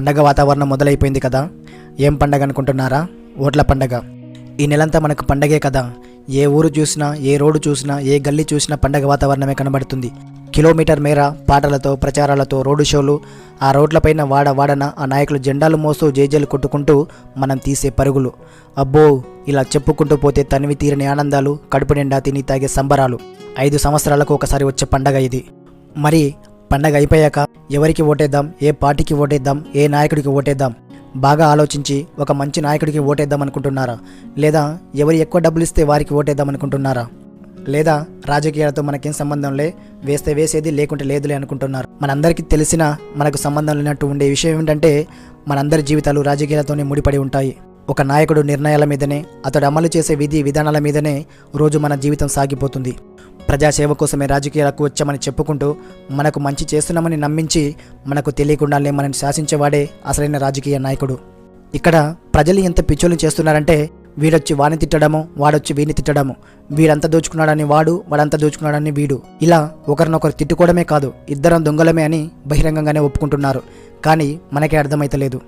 పండగ వాతావరణం మొదలైపోయింది కదా. ఏం పండగ అనుకుంటున్నారా? ఓట్ల పండగ. ఈ నెలంతా మనకు పండగే కదా. ఏ ఊరు చూసినా ఏ రోడ్డు చూసినా ఏ గల్లీ చూసినా పండగ వాతావరణమే కనబడుతుంది. కిలోమీటర్ మేర పాటలతో ప్రచారాలతో రోడ్డు షోలు ఆ రోడ్లపైన వాడ వాడన ఆ నాయకులు జెండాలు మోస్తూ జేజేలు కొట్టుకుంటూ మనం తీసే పరుగులు. అబ్బో ఇలా చెప్పుకుంటూ పోతే తనివి తీరని ఆనందాలు కడుపు నిండా తిని తాగే సంబరాలు. ఐదు సంవత్సరాలకు ఒకసారి వచ్చే పండగ ఇది. మరి పండగ అయిపోయాక ఎవరికి ఓటేద్దాం ఏ పార్టీకి ఓటేద్దాం ఏ నాయకుడికి ఓటేద్దాం? బాగా ఆలోచించి ఒక మంచి నాయకుడికి ఓటేద్దాం అనుకుంటున్నారా? లేదా ఎవరు ఎక్కువ డబ్బులు ఇస్తే వారికి ఓటేద్దాం అనుకుంటున్నారా? లేదా రాజకీయాలతో మనకేం సంబంధం లే వేస్తే వేసేది లేకుంటే లేదులే అనుకుంటున్నారు. మనందరికీ తెలిసిన మనకు సంబంధం లేనట్టు ఉండే విషయం ఏంటంటే మనందరి జీవితాలు రాజకీయాలతోనే ముడిపడి ఉంటాయి. ఒక నాయకుడు నిర్ణయాల మీదనే అతడు అమలు చేసే విధి విధానాల మీదనే రోజు మన జీవితం సాగిపోతుంది. ప్రజాసేవ కోసమే రాజకీయాలకు వచ్చామని చెప్పుకుంటూ మనకు మంచి చేస్తున్నామని నమ్మించి మనకు తెలియకుండానే మనని శాసించేవాడే అసలైన రాజకీయ నాయకుడు. ఇక్కడ ప్రజలు ఎంత పిచ్చోళ్ళు చేస్తున్నారంటే వీడొచ్చి వాడిని తిట్టడము వాడొచ్చి వీని తిట్టడము. వీడంతా దోచుకున్నాడని వాడు వాడంతా దోచుకున్నాడని వీడు. ఇలా ఒకరినొకరు తిట్టుకోవడమే కాదు ఇద్దరం దొంగలమే అని బహిరంగంగానే ఒప్పుకుంటున్నారు. కానీ మనకే అర్థమైతలేదు.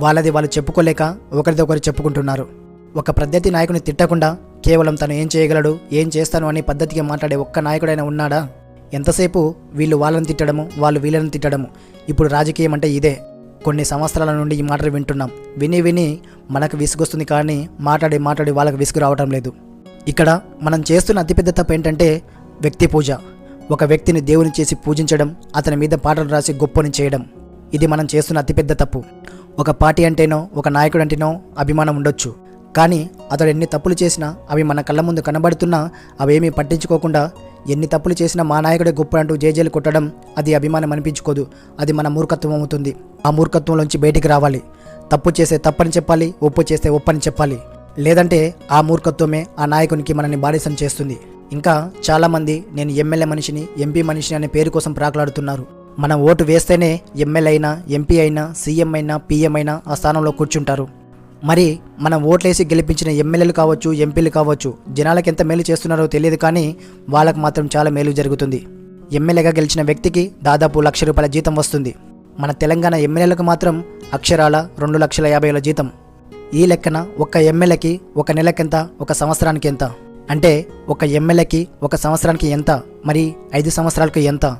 వాళ్ళది వాళ్ళు చెప్పుకోలేక ఒకరిది ఒకరు చెప్పుకుంటున్నారు. ఒక ప్రత్యర్థి నాయకుని తిట్టకుండా కేవలం తను ఏం చేయగలడు ఏం చేస్తాను అని పద్ధతిగా మాట్లాడే ఒక్క నాయకుడైనా ఉన్నాడా? ఎంతసేపు వీళ్ళు వాళ్ళని తిట్టడము వాళ్ళు వీళ్ళని తిట్టడము? ఇప్పుడు రాజకీయం అంటే ఇదే. కొన్ని సంవత్సరాల నుండి ఈ మాటలు వింటున్నాం. విని విని మనకు విసుగొస్తుంది కానీ మాట్లాడి మాట్లాడి వాళ్ళకి విసుగు రావడం లేదు. ఇక్కడ మనం చేస్తున్న అతిపెద్ద తప్పు ఏంటంటే వ్యక్తి పూజ. ఒక వ్యక్తిని దేవుని చేసి పూజించడం అతని మీద పాటలు రాసి గొప్పని చేయడం. ఇది మనం చేస్తున్న అతిపెద్ద తప్పు. ఒక పార్టీ అంటేనో ఒక నాయకుడు అంటేనో అభిమానం ఉండొచ్చు. కానీ అతడు ఎన్ని తప్పులు చేసినా అవి మన కళ్ళ ముందు కనబడుతున్నా అవేమీ పట్టించుకోకుండా ఎన్ని తప్పులు చేసినా మా నాయకుడే గొప్ప అంటూ జేజేలు కొట్టడం అది అభిమానం అనిపించుకోదు. అది మన మూర్ఖత్వం అవుతుంది. ఆ మూర్ఖత్వంలోంచి బయటికి రావాలి. తప్పు చేస్తే తప్పని చెప్పాలి ఒప్పు చేస్తే ఒప్పని చెప్పాలి. లేదంటే ఆ మూర్ఖత్వమే ఆ నాయకునికి మనల్ని బానిసం చేస్తుంది. ఇంకా చాలామంది నేను ఎమ్మెల్యే మనిషిని ఎంపీ మనిషిని అనే పేరు కోసం ప్రాకులాడుతున్నారు. మనం ఓటు వేస్తేనే ఎమ్మెల్యే అయినా ఎంపీ అయినా సీఎం అయినా పీఎం అయినా ఆ స్థానంలో కూర్చుంటారు. మరి మనం ఓట్లేసి గెలిపించిన ఎమ్మెల్యేలు కావచ్చు ఎంపీలు కావచ్చు జనాలకు ఎంత మేలు చేస్తున్నారో తెలియదు కానీ వాళ్ళకు మాత్రం చాలా మేలు జరుగుతుంది. ఎమ్మెల్యేగా గెలిచిన వ్యక్తికి దాదాపు లక్ష రూపాయల జీతం వస్తుంది. మన తెలంగాణ ఎమ్మెల్యేలకు మాత్రం అక్షరాల రెండు లక్షల యాభై వేల జీతం. ఈ లెక్కన ఒక ఎమ్మెల్యేకి ఒక నెలకెంత ఒక సంవత్సరానికి ఎంత? అంటే ఒక ఎమ్మెల్యేకి ఒక సంవత్సరానికి ఎంత? మరి ఐదు సంవత్సరాలకు ఎంత?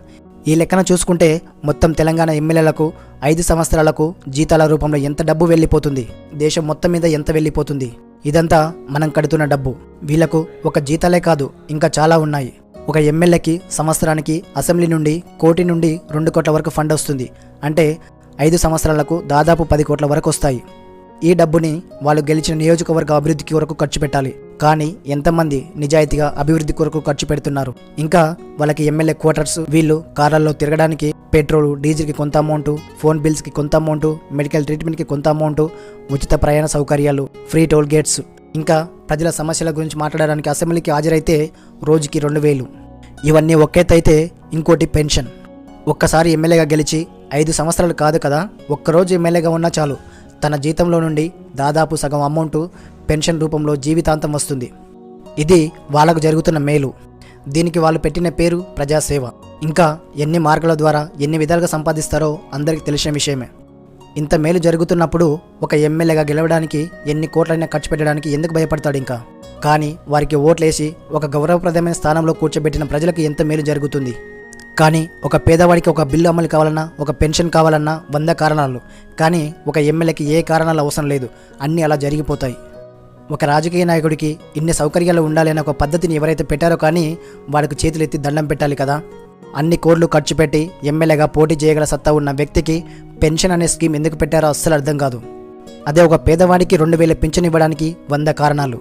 ఈ లెక్కన చూసుకుంటే మొత్తం తెలంగాణ ఎమ్మెల్యేలకు ఐదు సంవత్సరాలకు జీతాల రూపంలో ఎంత డబ్బు వెళ్ళిపోతుంది? దేశం మొత్తం మీద ఎంత వెళ్ళిపోతుంది? ఇదంతా మనం కడుతున్న డబ్బు. వీళ్ళకు ఒక జీతాలే కాదు ఇంకా చాలా ఉన్నాయి. ఒక ఎమ్మెల్యేకి సంవత్సరానికి అసెంబ్లీ నుండి కోటి నుండి రెండు కోట్ల వరకు ఫండ్ వస్తుంది. అంటే ఐదు సంవత్సరాలకు దాదాపు పది కోట్ల వరకు వస్తాయి. ఈ డబ్బుని వాళ్ళు గెలిచిన నియోజకవర్గ అభివృద్ధికి కొరకు ఖర్చు పెట్టాలి. కానీ ఎంతమంది నిజాయితీగా అభివృద్ధి కొరకు ఖర్చు పెడుతున్నారు? ఇంకా వాళ్ళకి ఎమ్మెల్యే క్వార్టర్స్ వీళ్ళు కార్లలో తిరగడానికి పెట్రోల్ డీజిల్కి కొంత అమౌంట్ ఫోన్ బిల్స్కి కొంత అమౌంట్ మెడికల్ ట్రీట్మెంట్కి కొంత అమౌంట్ ఉచిత ప్రయాణ సౌకర్యాలు ఫ్రీ టోల్ గేట్స్. ఇంకా ప్రజల సమస్యల గురించి మాట్లాడడానికి అసెంబ్లీకి హాజరైతే రోజుకి రెండు వేలు. ఇవన్నీ ఒకేతైతే ఇంకోటి పెన్షన్. ఒక్కసారి ఎమ్మెల్యేగా గెలిచి ఐదు సంవత్సరాలు కాదు కదా ఒక్కరోజు ఎమ్మెల్యేగా ఉన్నా చాలు. తన జీతంలో నుండి దాదాపు సగం అమౌంట్ పెన్షన్ రూపంలో జీవితాంతం వస్తుంది. ఇది వాళ్ళకు జరుగుతున్న మేలు. దీనికి వాళ్ళు పెట్టిన పేరు ప్రజాసేవ. ఇంకా ఎన్ని మార్గాల ద్వారా ఎన్ని విధాలుగా సంపాదిస్తారో అందరికీ తెలిసిన విషయమే. ఇంత మేలు జరుగుతున్నప్పుడు ఒక ఎమ్మెల్యేగా గెలవడానికి ఎన్ని కోట్లైనా ఖర్చు పెట్టడానికి ఎందుకు భయపడతాడు ఇంకా? కానీ వారికి ఓట్లేసి ఒక గౌరవప్రదమైన స్థానంలో కూర్చోబెట్టిన ప్రజలకు ఎంత మేలు జరుగుతుంది? కానీ ఒక పేదవాడికి ఒక బిల్లు అమలు కావాలన్నా ఒక పెన్షన్ కావాలన్నా వంద కారణాలు. కానీ ఒక ఎమ్మెల్యేకి ఏ కారణాలు అవసరం లేదు. అన్నీ అలా జరిగిపోతాయి. ఒక రాజకీయ నాయకుడికి ఇన్ని సౌకర్యాలు ఉండాలి అనే ఒక పద్ధతిని ఎవరైతే పెట్టారో కానీ వాళ్ళకు చేతులెత్తి దండం పెట్టాలి కదా. అన్ని కోట్లు ఖర్చు పెట్టి ఎమ్మెల్యేగా పోటీ చేయగల సత్తా ఉన్న వ్యక్తికి పెన్షన్ అనే స్కీమ్ ఎందుకు పెట్టారో అస్సలు అర్థం కాదు. అదే ఒక పేదవాడికి రెండు వేల పింఛన్ ఇవ్వడానికి వంద కారణాలు.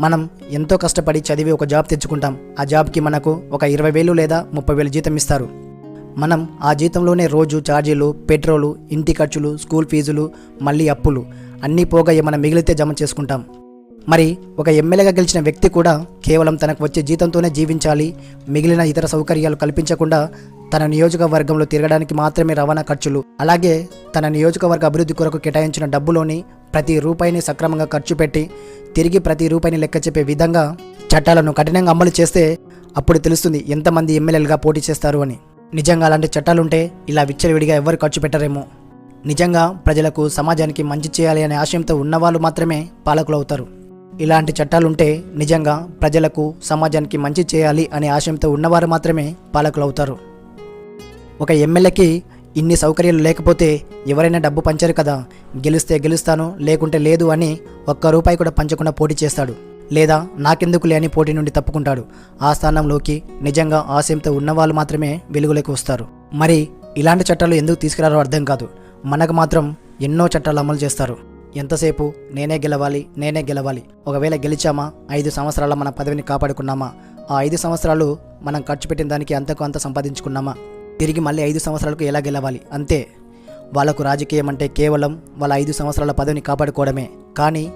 మనం ఎంతో కష్టపడి చదివి ఒక జాబ్ తెచ్చుకుంటాం. ఆ జాబ్కి మనకు ఒక ఇరవై వేలు లేదా ముప్పై వేలు జీతం ఇస్తారు. మనం ఆ జీతంలోనే రోజు ఛార్జీలు పెట్రోలు ఇంటి ఖర్చులు స్కూల్ ఫీజులు మళ్ళీ అప్పులు అన్నీ పోగా ఏమైనా మిగిలితే జమ చేసుకుంటాం. మరి ఒక ఎమ్మెల్యేగా గెలిచిన వ్యక్తి కూడా కేవలం తనకు వచ్చే జీతంతోనే జీవించాలి మిగిలిన ఇతర సౌకర్యాలు కల్పించకుండా తన నియోజకవర్గంలో తిరగడానికి మాత్రమే రవాణా ఖర్చులు. అలాగే తన నియోజకవర్గ అభివృద్ధి కొరకు కేటాయించిన డబ్బులోని ప్రతి రూపాయిని సక్రమంగా ఖర్చు పెట్టి తిరిగి ప్రతి రూపాయిని లెక్క చెప్పే విధంగా చట్టాలను కఠినంగా అమలు చేస్తే అప్పుడు తెలుస్తుంది ఎంతమంది ఎమ్మెల్యేలుగా పోటీ చేస్తారు అని. నిజంగా అలాంటి చట్టాలుంటే ఇలా విచ్చలవిడిగా ఎవరు ఖర్చు పెట్టరేమో. నిజంగా ప్రజలకు సమాజానికి మంచి చేయాలి అనే ఆశయంతో ఉన్నవాళ్ళు మాత్రమే పాలకులు అవుతారు. ఇలాంటి చట్టాలుంటే నిజంగా ప్రజలకు సమాజానికి మంచి చేయాలి అనే ఆశయంతో ఉన్నవారు మాత్రమే పాలకులు అవుతారు. ఒక ఎమ్మెల్యేకి ఇన్ని సౌకర్యాలు లేకపోతే ఎవరైనా డబ్బు పంచరు కదా. గెలిస్తే గెలుస్తాను లేకుంటే లేదు అని ఒక్క రూపాయి కూడా పంచకుండా పోటీ చేస్తాడు. లేదా నాకెందుకు లేని పోటీ నుండి తప్పుకుంటాడు. ఆ స్థానంలోకి నిజంగా ఆశయంతో ఉన్నవాళ్ళు మాత్రమే వెలుగులోకి వస్తారు. మరి ఇలాంటి చట్టాలు ఎందుకు తీసుకురారో అర్థం కాదు. మనకు మాత్రం ఎన్నో చట్టాలు అమలు చేస్తారు. ఎంతసేపు నేనే గెలవాలి నేనే గెలవాలి. ఒకవేళ గెలిచామా ఐదు సంవత్సరాల మన పదవిని కాపాడుకున్నామా ఆ ఐదు సంవత్సరాలు మనం ఖర్చు పెట్టిన దానికి అంతకు అంత సంపాదించుకున్నామా? తిరిగి మళ్ళీ ఐదు సంవత్సరాలకు ఎలా గెలవాలి? అంతే. వాళ్ళకు రాజకీయం అంటే కేవలం వాళ్ళ ఐదు సంవత్సరాల పదవిని కాపాడుకోవడమే. కానీ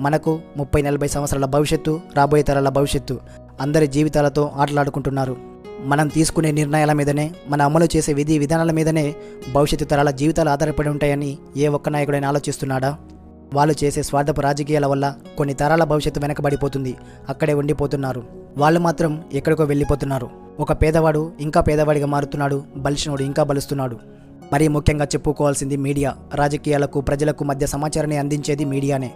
మనకు ముప్పై నలభై సంవత్సరాల భవిష్యత్తు రాబోయే తరాల భవిష్యత్తు. అందరి జీవితాలతో ఆటలాడుకుంటున్నారు. మనం తీసుకునే నిర్ణయాల మీదనే మన అమలు చేసే విధి విధానాల మీదనే భవిష్యత్తు తరాల జీవితాలు ఆధారపడి ఉంటాయని ఏ ఒక్క నాయకుడైనా ఆలోచిస్తున్నాడా? వాళ్ళు చేసే స్వార్థపు రాజకీయాల వల్ల కొన్ని తరాల భవిష్యత్తు వెనకబడిపోతుంది. అక్కడే ఉండిపోతున్నారు. వాళ్ళు మాత్రం ఎక్కడికో వెళ్ళిపోతున్నారు. ఒక పేదవాడు ఇంకా పేదవాడిగా మారుతున్నాడు బలిసినోడు ఇంకా బలుస్తున్నాడు. మరీ ముఖ్యంగా చెప్పుకోవాల్సింది మీడియా. రాజకీయాలకు ప్రజలకు మధ్య సమాచారాన్ని అందించేది మీడియానే.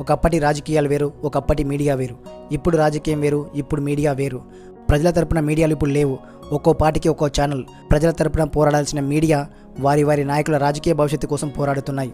ఒకప్పటి రాజకీయాలు వేరు ఒకప్పటి మీడియా వేరు. ఇప్పుడు రాజకీయం వేరు ఇప్పుడు మీడియా వేరు. ప్రజల తరపున మీడియాలు ఇప్పుడు లేవు. ఒక్కో పార్టీకి ఒక్కో ఛానల్ ప్రజల తరపున పోరాడాల్సిన మీడియా వారి వారి నాయకుల రాజకీయ భవిష్యత్తు కోసం పోరాడుతున్నాయి.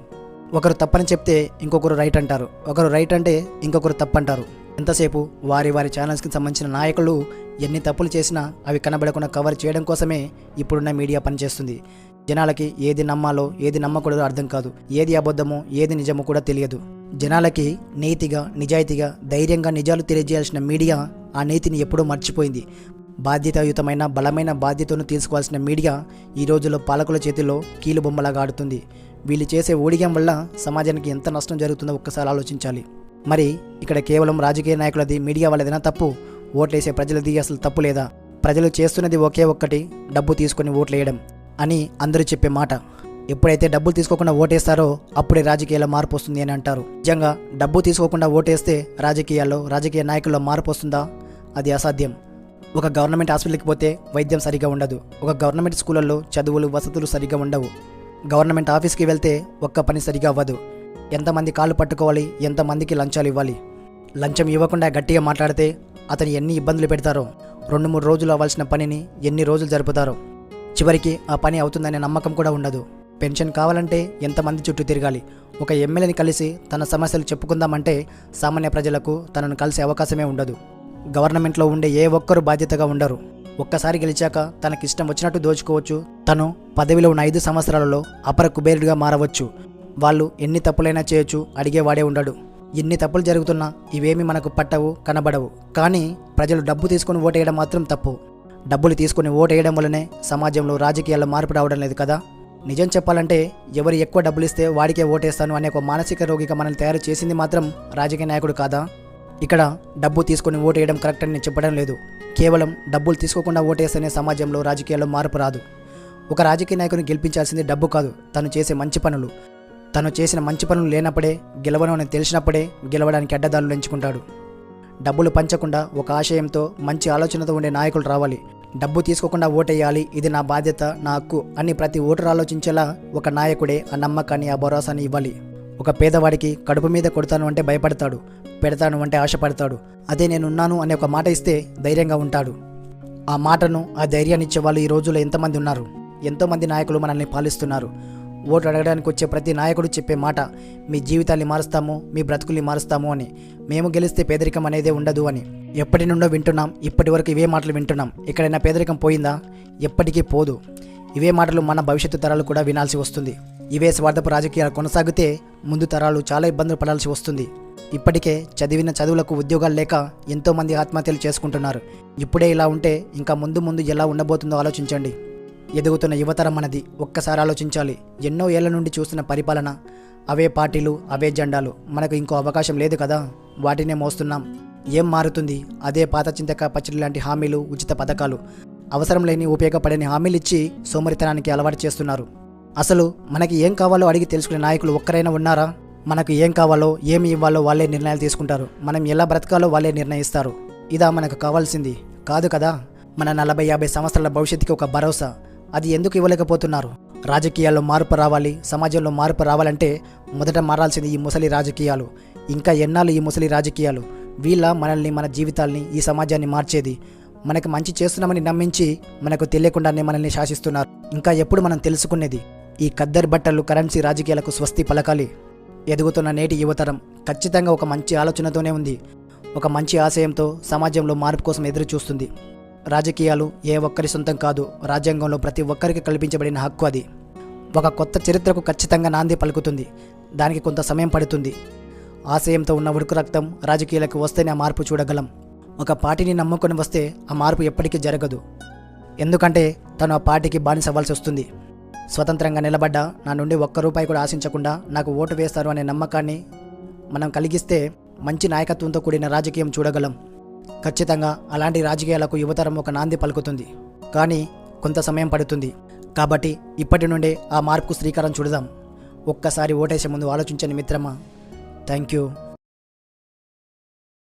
ఒకరు తప్పని చెప్తే ఇంకొకరు రైట్ అంటారు. ఒకరు రైట్ అంటే ఇంకొకరు తప్పంటారు. ఎంతసేపు వారి వారి ఛానల్స్కి సంబంధించిన నాయకులు ఎన్ని తప్పులు చేసినా అవి కనబడకుండా కవర్ చేయడం కోసమే ఇప్పుడున్న మీడియా పనిచేస్తుంది. జనాలకి ఏది నమ్మాలో ఏది నమ్మకూడదో అర్థం కాదు. ఏది అబద్ధమో ఏది నిజమో కూడా తెలియదు. జనాలకి నీతిగా నిజాయితీగా ధైర్యంగా నిజాలు తెలియజేయాల్సిన మీడియా ఆ నీతిని ఎప్పుడూ మర్చిపోయింది. బాధ్యతాయుతమైన బలమైన బాధ్యతను తీసుకోవాల్సిన మీడియా ఈ రోజుల్లో పాలకుల చేతిలో కీలుబొమ్మలాగా ఆడుతుంది. వీళ్ళు చేసే ఊడిగం వల్ల సమాజానికి ఎంత నష్టం జరుగుతుందో ఒక్కసారి ఆలోచించాలి. మరి ఇక్కడ కేవలం రాజకీయ నాయకులది మీడియా వాళ్ళదైనా తప్పు? ఓట్లేసే ప్రజలది అసలు తప్పు లేదా? ప్రజలు చేస్తున్నది ఒకే ఒక్కటి డబ్బు తీసుకొని ఓట్లేయడం. అని అందరూ చెప్పే మాట. ఎప్పుడైతే డబ్బులు తీసుకోకుండా ఓటేస్తారో అప్పుడే రాజకీయాల్లో మార్పు వస్తుంది అని అంటారు. నిజంగా డబ్బు తీసుకోకుండా ఓటేస్తే రాజకీయాల్లో రాజకీయ నాయకుల్లో మార్పు వస్తుందా? అది అసాధ్యం. ఒక గవర్నమెంట్ హాస్పిటల్కి పోతే వైద్యం సరిగా ఉండదు. ఒక గవర్నమెంట్ స్కూళ్ళల్లో చదువులు వసతులు సరిగా ఉండవు. గవర్నమెంట్ ఆఫీస్కి వెళ్తే ఒక్క పని సరిగా అవ్వదు. ఎంతమంది కాళ్ళు పట్టుకోవాలి ఎంతమందికి లంచాలు ఇవ్వాలి? లంచం ఇవ్వకుండా గట్టిగా మాట్లాడితే అతను ఎన్ని ఇబ్బందులు పెడతారో రెండు మూడు రోజులు అవ్వాల్సిన పనిని ఎన్ని రోజులు జరుపుతారో. చివరికి ఆ పని అవుతుందనే నమ్మకం కూడా ఉండదు. పెన్షన్ కావాలంటే ఎంతమంది చుట్టూ తిరగాలి? ఒక ఎమ్మెల్యేని కలిసి తన సమస్యలు చెప్పుకుందామంటే సామాన్య ప్రజలకు తనను కలిసే అవకాశమే ఉండదు. గవర్నమెంట్లో ఉండే ఏ ఒక్కరు బాధ్యతగా ఉండరు. ఒక్కసారి గెలిచాక తనకిష్టం వచ్చినట్టు దోచుకోవచ్చు. తను పదవిలో ఉన్న ఐదు సంవత్సరాలలో అపర కుబేరుడిగా మారవచ్చు. వాళ్ళు ఎన్ని తప్పులైనా చేయొచ్చు అడిగేవాడే ఉండడు. ఎన్ని తప్పులు జరుగుతున్నా ఇవేమి మనకు పట్టవు కనబడవు. కానీ ప్రజలు డబ్బు తీసుకుని ఓటేయడం మాత్రం తప్పు. డబ్బులు తీసుకుని ఓటేయడం వల్లనే సమాజంలో రాజకీయాల్లో మార్పు రావడం లేదు కదా? నిజం చెప్పాలంటే ఎవరు ఎక్కువ డబ్బులు ఇస్తే వాడికే ఓటేస్తాను అనే ఒక మానసిక రోగిగా మనల్ని తయారు చేసింది మాత్రం రాజకీయ నాయకుడు కాదా? ఇక్కడ డబ్బు తీసుకుని ఓటేయడం కరెక్ట్ అని నేను చెప్పడం లేదు. కేవలం డబ్బులు తీసుకోకుండా ఓటేస్తేనే సమాజంలో రాజకీయాల్లో మార్పు రాదు. ఒక రాజకీయ నాయకుని గెలిపించాల్సింది డబ్బు కాదు తను చేసే మంచి పనులు. తను చేసిన మంచి పనులు లేనప్పుడే గెలవను అని తెలిసినప్పుడే గెలవడానికి అడ్డదారులు ఎంచుకుంటాడు. డబ్బులు పంచకుండా ఒక ఆశయంతో మంచి ఆలోచనతో ఉండే నాయకులు రావాలి. డబ్బు తీసుకోకుండా ఓటేయాలి ఇది నా బాధ్యత నా హక్కు అని ప్రతి ఓటరు ఆలోచించేలా ఒక నాయకుడే ఆ నమ్మకాన్ని ఆ భరోసాని ఇవ్వాలి. ఒక పేదవాడికి కడుపు మీద కొడతాను అంటే భయపడతాడు పెడతాను అంటే ఆశపడతాడు. అదే నేనున్నాను అనే ఒక మాట ఇస్తే ధైర్యంగా ఉంటాడు. ఆ మాటను ఆ ధైర్యాన్ని ఇచ్చే వాళ్ళు ఈ రోజుల్లో ఎంతమంది ఉన్నారు? ఎంతోమంది నాయకులు మనల్ని పాలిస్తున్నారు? ఓటు అడగడానికి వచ్చే ప్రతి నాయకుడు చెప్పే మాట మీ జీవితాన్ని మారుస్తాము మీ బ్రతుకుల్ని మారుస్తాము అని. మేము గెలిస్తే పేదరికం అనేదే ఉండదు అని. ఎప్పటి నుండో వింటున్నాం ఇప్పటి వరకు ఇవే మాటలు వింటున్నాం. ఎక్కడైనా పేదరికం పోయిందా? ఎప్పటికీ పోదు. ఇవే మాటలు మన భవిష్యత్తు తరాలు కూడా వినాల్సి వస్తుంది. ఇవే స్వార్థపు రాజకీయాలు కొనసాగితే ముందు తరాలు చాలా ఇబ్బందులు పడాల్సి వస్తుంది. ఇప్పటికే చదివిన చదువులకు ఉద్యోగాలు లేక ఎంతోమంది ఆత్మహత్యలు చేసుకుంటున్నారు. ఇప్పుడే ఇలా ఉంటే ఇంకా ముందు ముందు ఎలా ఉండబోతుందో ఆలోచించండి. ఎదుగుతున్న యువతరం మనది ఒక్కసారి ఆలోచించాలి. ఎన్నో ఏళ్ళ నుండి చూస్తున్న పరిపాలన. అవే పార్టీలు అవే జెండాలు. మనకు ఇంకో అవకాశం లేదు కదా? వాటినే మోస్తున్నాం. ఏం మారుతుంది? అదే పాత చింతక పచ్చడి లాంటి హామీలు ఉచిత పథకాలు. అవసరం లేని ఉపయోగపడని హామీలు ఇచ్చి సోమరితనానికి అలవాటు చేస్తున్నారు. అసలు మనకి ఏం కావాలో అడిగి తెలుసుకునే నాయకులు ఒక్కరైనా ఉన్నారా? మనకు ఏం కావాలో ఏమి ఇవ్వాలో వాళ్ళే నిర్ణయాలు తీసుకుంటారు. మనం ఎలా బ్రతకాలో వాళ్ళే నిర్ణయిస్తారు. ఇదా మనకు కావాల్సింది. కాదు కదా? మన నలభై యాభై సంవత్సరాల భవిష్యత్తుకి ఒక భరోసా. అది ఎందుకు ఇవ్వలేకపోతున్నారు? రాజకీయాల్లో మార్పు రావాలి సమాజంలో మార్పు రావాలంటే మొదట మారాల్సింది ఈ ముసలి రాజకీయాలు. ఇంకా ఎన్నాళ్ళు ఈ ముసలి రాజకీయాలు? వీళ్ళ మనల్ని మన జీవితాల్ని ఈ సమాజాన్ని మార్చేది. మనకు మంచి చేస్తున్నామని నమ్మించి మనకు తెలియకుండానే మనల్ని శాసిస్తున్నారు. ఇంకా ఎప్పుడు మనం తెలుసుకునేది? ఈ కద్దరి బట్టలు కరెన్సీ రాజకీయాలకు స్వస్తి పలకాలి. ఎదుగుతున్న నేటి యువతరం ఖచ్చితంగా ఒక మంచి ఆలోచనతోనే ఉంది. ఒక మంచి ఆశయంతో సమాజంలో మార్పు కోసం ఎదురు చూస్తుంది రాజకీయాలు ఏ ఒక్కరి సొంతం కాదు. రాజ్యాంగంలో ప్రతి ఒక్కరికి కల్పించబడిన హక్కు అది. ఒక కొత్త చరిత్రకు ఖచ్చితంగా నాంది పలుకుతుంది. దానికి కొంత సమయం పడుతుంది. ఆశయంతో ఉన్న ఉడుకు రక్తం రాజకీయాలకు వస్తేనే ఆ మార్పు చూడగలం. ఒక పార్టీని నమ్ముకొని వస్తే ఆ మార్పు ఎప్పటికీ జరగదు. ఎందుకంటే తను ఆ పార్టీకి బానిసవ్వాల్సి వస్తుంది. స్వతంత్రంగా నిలబడ్డా నా నుండి ఒక్క రూపాయి కూడా ఆశించకుండా నాకు ఓటు వేస్తారు అనే నమ్మకాన్ని మనం కలిగిస్తే మంచి నాయకత్వంతో కూడిన రాజకీయం చూడగలం. ఖచ్చితంగా అలాంటి రాజకీయాలకు యువతరం ఒక నాంది పలుకుతుంది. కానీ కొంత సమయం పడుతుంది. కాబట్టి ఇప్పటి నుండే ఆ మార్పుకు శ్రీకారం చూడదాం. ఒక్కసారి ఓటేసే ముందు ఆలోచించని మిత్రమా. Thank you